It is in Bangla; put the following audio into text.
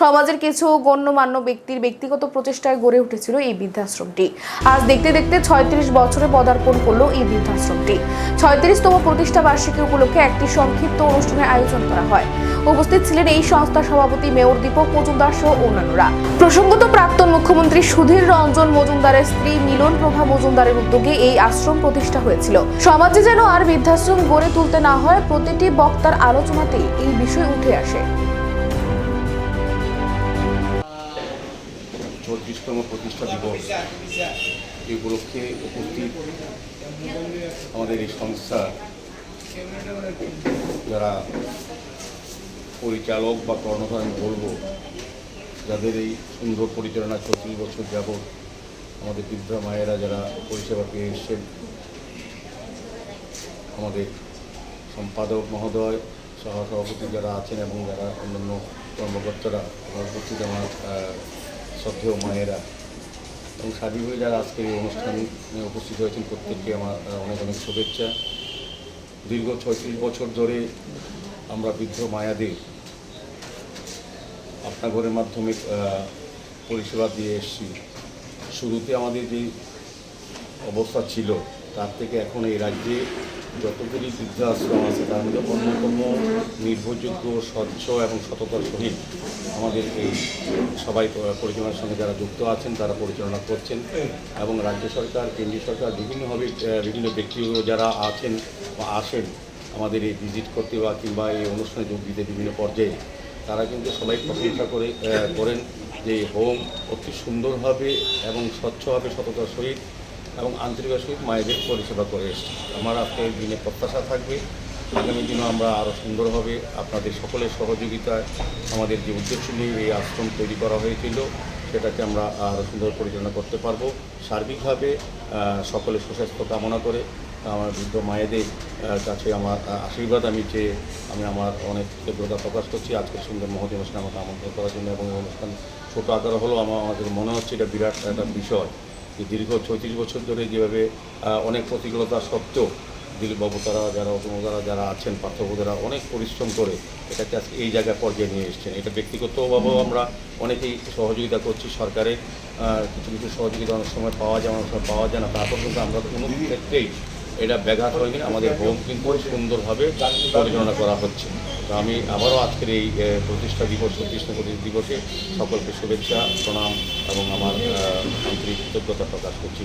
সমাজের কিছু গণ্যমান্য ব্যক্তির ব্যক্তিগত প্রচেষ্টায় গড়ে উঠেছিল এই বৃদ্ধাশ্রমটি। আজ দেখতে দেখতে ছয়ত্রিশ বছরে পদার্পণ করল এই বৃদ্ধাশ্রমটি। ছয়ত্রিশতম প্রতিষ্ঠা বার্ষিকী উপলক্ষে একটি সংক্ষিপ্ত অনুষ্ঠানের আয়োজন করা হয়। উপস্থিত ছিলেন এই সংস্থার সভাপতি মেয়র দীপক মজুমদার সহ অন্যান্যরা। প্রসঙ্গত প্রাক্তন মুখ্যমন্ত্রী সুধীর রঞ্জন মজুমদারের স্ত্রী মিলন প্রভা মজুমদারের উদ্যোগে এই আশ্রম প্রতিষ্ঠা হয়েছিল। সমাজে যেন আর বৃদ্ধাশ্রম গড়ে তুলতে না হয়, প্রতিটি বক্তার আলোচনাতেই এই বিষয় উঠে আসে। চৌত্রিশতম প্রতিষ্ঠা দিবস। এই উপলক্ষে উপস্থিত আমাদের এই সংস্থা, যারা পরিচালক বা কর্ণধার, আমি বলব, যাদের এই সুন্দর পরিচালনা চৌত্রিশ বছর যাবৎ আমাদের বৃদ্ধা মায়েরা যারা পরিষেবা পেয়ে এসছেন, আমাদের সম্পাদক মহোদয়, সহসভাপতি যারা আছেন এবং যারা অন্যান্য কর্মকর্তারা উপস্থিত আমার শ্রদ্ধেয় মায়েরা এবং সার্বিকভাবে যারা আজকের এই অনুষ্ঠানে উপস্থিত হয়েছেন প্রত্যেককে আমার অনেক অনেক শুভেচ্ছা। দীর্ঘ ছয়ত্রিশ বছর ধরে আমরা বৃদ্ধ মায়াদের আপনার ঘরের মাধ্যমে পরিষেবা দিয়ে এসেছি। শুরুতে আমাদের যে অবস্থা ছিল, তার থেকে এখন এই রাজ্যে যতগুলি বৃদ্ধাশ্রম আছে, তার মধ্যে অন্যতম নির্ভরযোগ্য, স্বচ্ছ এবং সততার সহিত আমাদের এই সবাই পরিচালনার সঙ্গে যারা যুক্ত আছেন, তারা পরিচালনা করছেন এবং রাজ্য সরকার, কেন্দ্রীয় সরকার, বিভিন্নভাবে বিভিন্ন ব্যক্তিগুলো যারা আছেন বা আসেন আমাদের এই ভিজিট করতে বা কিংবা এই অনুষ্ঠানে যোগ দিতে বিভিন্ন পর্যায়ে, তারা কিন্তু সবাই প্রশংসা করে করেন যে হোম অতি সুন্দরভাবে এবং স্বচ্ছভাবে সততার সহিত এবং আন্তরিকের সহিত মায়েদের পরিষেবা করে এসেছি। আমার আজকে এই দিনে প্রত্যাশা থাকবে, আগামী দিনও আমরা আরও সুন্দরভাবে আপনাদের সকলের সহযোগিতায় আমাদের যে উদ্দেশ্য নিয়ে এই আশ্রম তৈরি করা হয়েছিল, সেটাকে আমরা আরও সুন্দর পরিচালনা করতে পারব। সার্বিকভাবে সকলের সুস্বাস্থ্য কামনা করে আমার বৃদ্ধ মায়েদের কাছে আমার আশীর্বাদ। আমি চেয়ে আমি আমার অনেক কৃতজ্ঞতা প্রকাশ করছি। আজকে সুন্দর মহোদয় অনুষ্ঠানে আমাকে আমন্ত্রণ করার জন্য এবং অনুষ্ঠান ছোটো আকার হলেও আমার আমাদের মনে হচ্ছে এটা বিরাট একটা বিষয়। দীর্ঘ ছয়ত্রিশ বছর ধরে যেভাবে অনেক প্রতিকূলতা সত্ত্বেও দিলীপবাবু তারা যারা অতমদারা যারা আছেন পার্থবাবুরা অনেক পরিশ্রম করে এটাকে আজকে এই জায়গায় পর্যায়ে নিয়ে এসেছেন। এটা ব্যক্তিগতভাবেও আমরা অনেকেই সহযোগিতা করছি সরকারের কিছু কিছু সহযোগিতা অনেক সময় পাওয়া যায়, অনেক সময় পাওয়া যায় না। তারপর কিন্তু আমরা কোনো ক্ষেত্রেই এটা ব্যাঘাত হয়নি। আমাদের হোম কিন্তু সুন্দরভাবে পরিচালনা করা হচ্ছে। তো আমি আবারও আজকের এই প্রতিষ্ঠা দিবস প্রতিষ্ঠা দিবসে সকলকে শুভেচ্ছা, প্রণাম এবং আমার কৃতজ্ঞতা প্রকাশ করছি।